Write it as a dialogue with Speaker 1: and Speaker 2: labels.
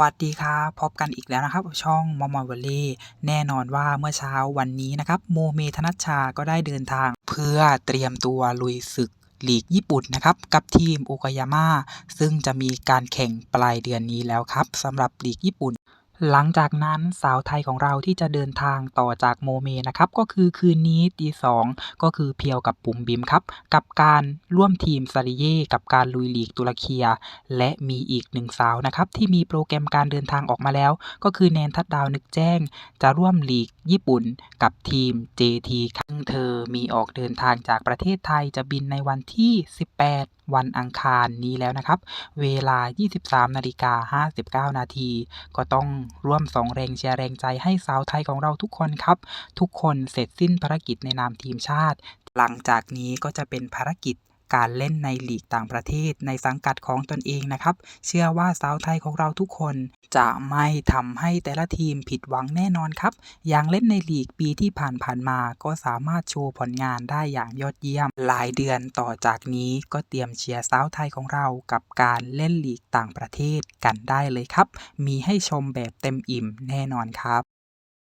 Speaker 1: วัสดีครับพบกันอีกแล้วนะครับ ช่องมอมอวอลเล่แน่นอนว่าเมื่อเช้าวันนี้นะครับ โมเมธนัชชาก็ได้เดินทาง เพื่อเตรียมตัวลุยศึกลีกญี่ปุ่นนะครับกับทีมโอกายาม่าซึ่งจะมีการแข่งปลายเดือนนี้แล้วครับสำหรับลีกญี่ปุ่น หลังจากนั้นสาวไทยของเราที่จะเดินทางต่อจากโมเมนะครับ ก็คือคืนนี้ตีสองก็คือเพียวกับปุ่มบิมครับ กับการร่วมทีมซาริเย่กับการลุยลีกตุรเคีย และมีอีกหนึ่งสาวนะครับ ที่มีโปรแกรมการเดินทางออกมาแล้ว ก็คือแนนทัดดาวนึกแจ้ง จะร่วมลีกญี่ปุ่นกับทีม JT ครับ เธอมีออกเดินทางจากประเทศไทยจะบินในวันที่ 18 วันอังคารนี้แล้วนะครับ เวลา 23นาฬิกา59 นาที ก็ต้องร่วมส่งแรงเชียร์แรงใจให้สาวไทยของเราทุกคนครับ ทุกคนเสร็จสิ้นภารกิจในนามทีมชาติ หลังจากนี้ก็จะเป็นภารกิจ การเล่นในลีกต่างประเทศในสังกัดของตนเองนะครับ เชื่อว่าสาวไทยของเราทุกคน จะไม่ทำให้แต่ละทีมผิดหวังแน่นอนครับ อย่างเล่นในลีกปีที่ผ่านๆมา ก็สามารถโชว์ผลงานได้อย่างยอดเยี่ยม หลายเดือนต่อจากนี้ก็เตรียมเชียร์สาวไทยของเรากับการเล่นลีกต่างประเทศกันได้เลยครับ มีให้ชมแบบเต็มอิ่มแน่นอนครับ